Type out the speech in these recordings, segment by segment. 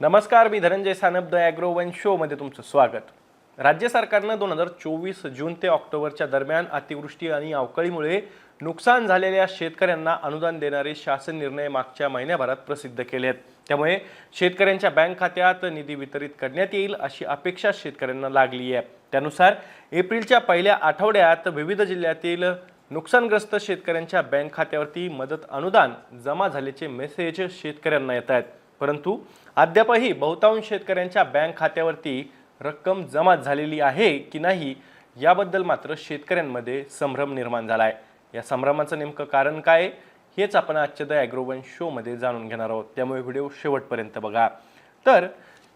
नमस्कार मी Dhananjay Sanap the Agrowon शोमध्ये तुमचं स्वागत. राज्य सरकारनं दोन हजार चोवीस जून ते ऑक्टोबरच्या दरम्यान अतिवृष्टी आणि अवकाळीमुळे नुकसान झालेल्या शेतकऱ्यांना अनुदान देणारे शासन निर्णय मागच्या महिन्याभरात प्रसिद्ध केले आहेत. त्यामुळे शेतकऱ्यांच्या बँक खात्यात निधी वितरित करण्यात येईल अशी अपेक्षा शेतकऱ्यांना लागली आहे. त्यानुसार एप्रिलच्या पहिल्या आठवड्यात विविध जिल्ह्यातील नुकसानग्रस्त शेतकऱ्यांच्या बँक खात्यावरती मदत अनुदान जमा झाल्याचे मेसेज शेतकऱ्यांना येत आहेत. परंतु अद्यापही बहुतांश शेतकऱ्यांच्या बँक खात्यावरती रक्कम जमा झालेली आहे की नाही याबद्दल मात्र शेतकऱ्यांमध्ये संभ्रम निर्माण झाला आहे या संभ्रमाचं नेमकं कारण काय हेच आपण आजच्या द ॲग्रोवन शोमध्ये जाणून घेणार आहोत. त्यामुळे व्हिडिओ शेवटपर्यंत बघा. तर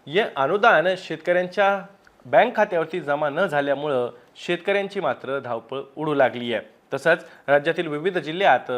हे अनुदान शेतकऱ्यांच्या बँक खात्यावरती जमा न झाल्यामुळं शेतकऱ्यांची मात्र धावपळ उडू लागली आहे. तसंच राज्यातील विविध जिल्ह्यात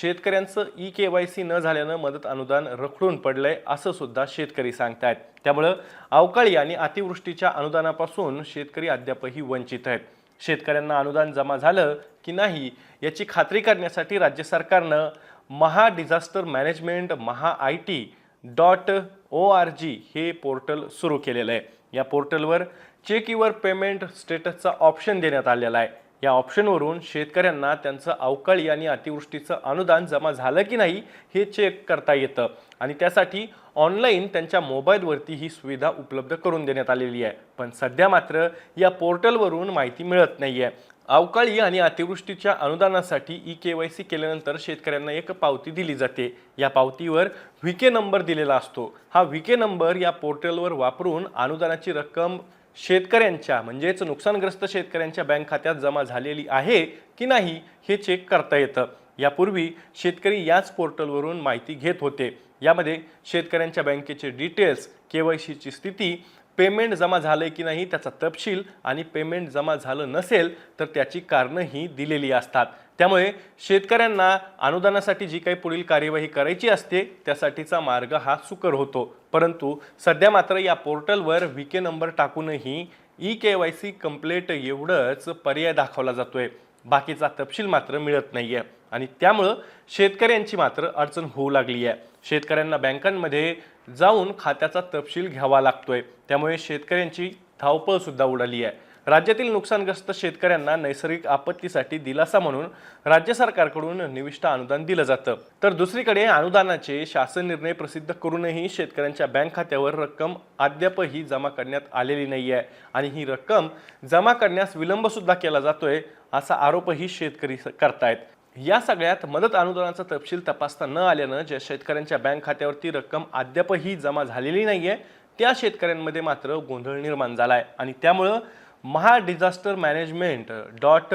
शेतकऱ्यांचं ई के वाय सी न झाल्यानं मदत अनुदान रखडून पडलंय असं सुद्धा शेतकरी सांगतायत. त्यामुळं अवकाळी आणि अतिवृष्टीच्या अनुदानापासून शेतकरी अद्यापही वंचित आहेत. शेतकऱ्यांना अनुदान जमा झालं की नाही याची खात्री करण्यासाठी राज्य सरकारनं Maha disaster management Maha I T dot O R G हे पोर्टल सुरू केलेलं आहे. या पोर्टलवर चेक युअर पेमेंट स्टेटसचा ऑप्शन देण्यात आलेला आहे. या ऑप्शनवरून शेतकऱ्यांना त्यांचं अवकाळी आणि अतिवृष्टीचं अनुदान जमा झालं की नाही हे चेक करता येतं. आणि त्यासाठी ऑनलाईन त्यांच्या मोबाईलवरती ही सुविधा उपलब्ध करून देण्यात आलेली आहे. पण सध्या मात्र या पोर्टलवरून माहिती मिळत नाही आहे अवकाळी आणि अतिवृष्टीच्या अनुदानासाठी ई के वाय सी केल्यानंतर शेतकऱ्यांना एक पावती दिली जाते. या पावतीवर व्हीके नंबर दिलेला असतो. हा व्हीके नंबर या पोर्टलवर वापरून अनुदानाची रक्कम शेतकऱ्यांच्या म्हणजेच नुकसानग्रस्त शेतकऱ्यांच्या बँक खात्यात जमा झालेली आहे की नाही हे चेक करता येतं. यापूर्वी शेतकरी याच पोर्टलवरून माहिती घेत होते. यामध्ये शेतकऱ्यांच्या बँकेचे डिटेल्स के वाय सीची स्थिती पेमेंट जमा झालंय की नाही त्याचा तपशील आणि पेमेंट जमा झालं नसेल तर त्याची कारणंही दिलेली असतात. त्यामुळे शेतकऱ्यांना अनुदानासाठी जी काही पुढील कार्यवाही करायची असते त्यासाठीचा मार्ग हा सुकर होतो. परंतु सध्या मात्र या पोर्टलवर V K number टाकूनही E K Y C complete एवढंच पर्याय दाखवला जातोय. बाकीचा तपशील मात्र मिळत नाही आहे आणि त्यामुळं शेतकऱ्यांची मात्र अडचण होऊ लागली आहे शेतकऱ्यांना बँकांमध्ये जाऊन खात्याचा तपशील घ्यावा लागतोय. त्यामुळे शेतकऱ्यांची धावपळसुद्धा उडाली आहे राज्यातील नुकसानग्रस्त शेतकऱ्यांना नैसर्गिक आपत्तीसाठी दिलासा म्हणून राज्य सरकारकडून निविष्ट अनुदान दिलं जातं. तर दुसरीकडे अनुदानाचे शासन निर्णय प्रसिद्ध करूनही शेतकऱ्यांच्या बँक खात्यावर रक्कम अद्यापही जमा करण्यात आलेली नाही आहे आणि ही रक्कम जमा करण्यास विलंबसुद्धा केला जातोय असा आरोपही शेतकरी स- करतायत. या सगळ्यात मदत अनुदानाचा तपशील तपासता न आल्यानं ज्या शेतकऱ्यांच्या बँक खात्यावरती रक्कम अद्यापही जमा झालेली नाहीये त्या शेतकऱ्यांमध्ये मात्र गोंधळ निर्माण झाला आहे आणि त्यामुळं Maha disaster management dot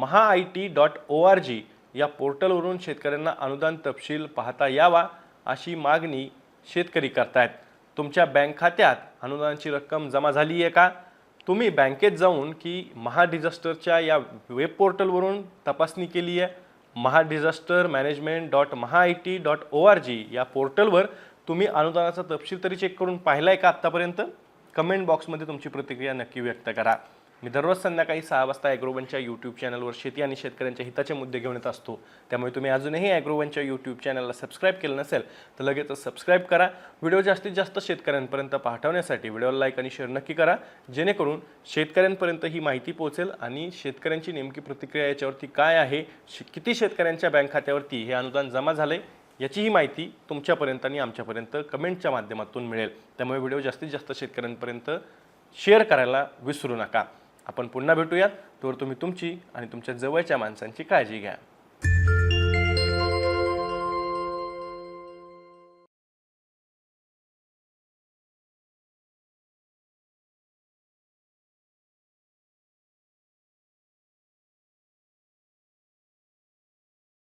Maha I T dot O R G या पोर्टलवरून शेतकऱ्यांना अनुदान तपशील पाहता यावा अशी मागणी शेतकरी करतायत. तुमच्या बँक खात्यात अनुदानाची रक्कम जमा झाली आहे का? तुम्ही बँकेत जाऊन की महा डिझास्टरच्या या वेब पोर्टलवरून तपासणी केली आहे. Maha disaster management dot Maha I T dot O R G या पोर्टलवर तुम्ही अनुदानाचा तपशील तरी चेक करून पाहिला आहे का आत्तापर्यंत? कमेंट बॉक्समध्ये तुमची प्रतिक्रिया नक्की व्यक्त करा. मी दररोज संध्याकाळी सहा वाजता ॲग्रोवनच्या यूट्यूब चॅनलवर शेती आणि शेतकऱ्यांच्या हिताचे मुद्दे घेऊन येत असतो. त्यामुळे तुम्ही अजूनही ॲग्रोवनच्या यूट्यूब चॅनलला सबस्क्राईब केलं नसेल तर लगेचच सबस्क्राईब करा. व्हिडिओ जास्तीत जास्त शेतकऱ्यांपर्यंत पाठवण्यासाठी व्हिडिओला लाईक आणि शेअर नक्की करा. जेणेकरून शेतकऱ्यांपर्यंत ही माहिती पोहोचेल आणि शेतकऱ्यांची नेमकी प्रतिक्रिया याच्यावरती काय आहे शे- किती शेतकऱ्यांच्या बँक खात्यावरती हे अनुदान जमा झालंय याचीही माहिती तुमच्यापर्यंत आणि आमच्यापर्यंत कमेंटच्या माध्यमातून मिळेल. त्यामुळे व्हिडिओ जास्तीत जास्त शेतकऱ्यांपर्यंत शेअर करायला विसरू नका. आपण पुन्हा भेटूयात. तोवर तुम्ही तुमची आणि तुमच्या जवळच्या माणसांची काळजी घ्या.